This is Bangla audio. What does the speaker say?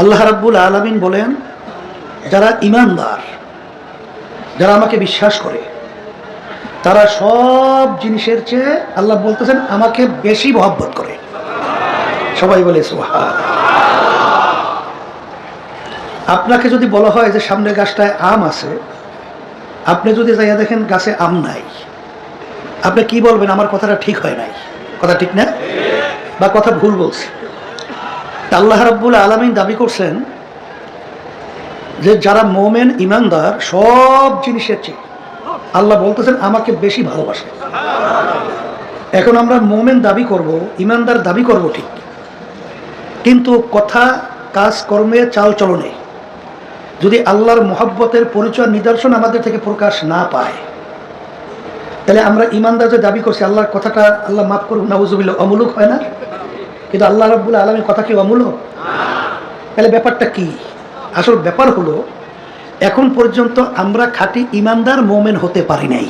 আল্লাহ রাব্বুল আলমিন বলেন, যারা ইমানদার যারা আমাকে বিশ্বাস করে, তারা সব জিনিসের চেয়ে আল্লাহ বলতেছেন আমাকে বেশি মহব্বত করে। সবাই বলে সোহা আপনাকে যদি বলা হয় যে সামনের গাছটায় আম আছে, আপনি যদি যাইয়া দেখেন গাছে আম নাই, আপনি কি বলবেন? আমার কথাটা ঠিক হয় নাই। কথা ঠিক না? বা কথা ভুল বলছে। আল্লাহ রাব্বুল আলমিন দাবি করছেন যে যারা মোমেন ইমানদার সব জিনিসের চেয়ে আল্লাহ বলতেছেন, আমাকে বেশি ভালোবাসে। এখন আমরা মোমেন দাবি করব ইমানদার দাবি করব ঠিক। কিন্তু কথা, কাজ, কর্মে, চাল চলনে যদি আল্লাহর মোহাব্বতের পরিচয়, নিদর্শন আমাদের থেকে প্রকাশ না পায়, তাহলে আমরা ইমানদার যে দাবি করছি, আল্লাহর কথাটা আল্লাহ মাফ করুক না অমূলক হয় না? কিন্তু আল্লাহ রব্বুল আলমের কথা কি অমূল্য? তাহলে ব্যাপারটা কি? আসল ব্যাপার হলো, এখন পর্যন্ত আমরা খাঁটি ইমানদার মোমেন হতে পারি নাই।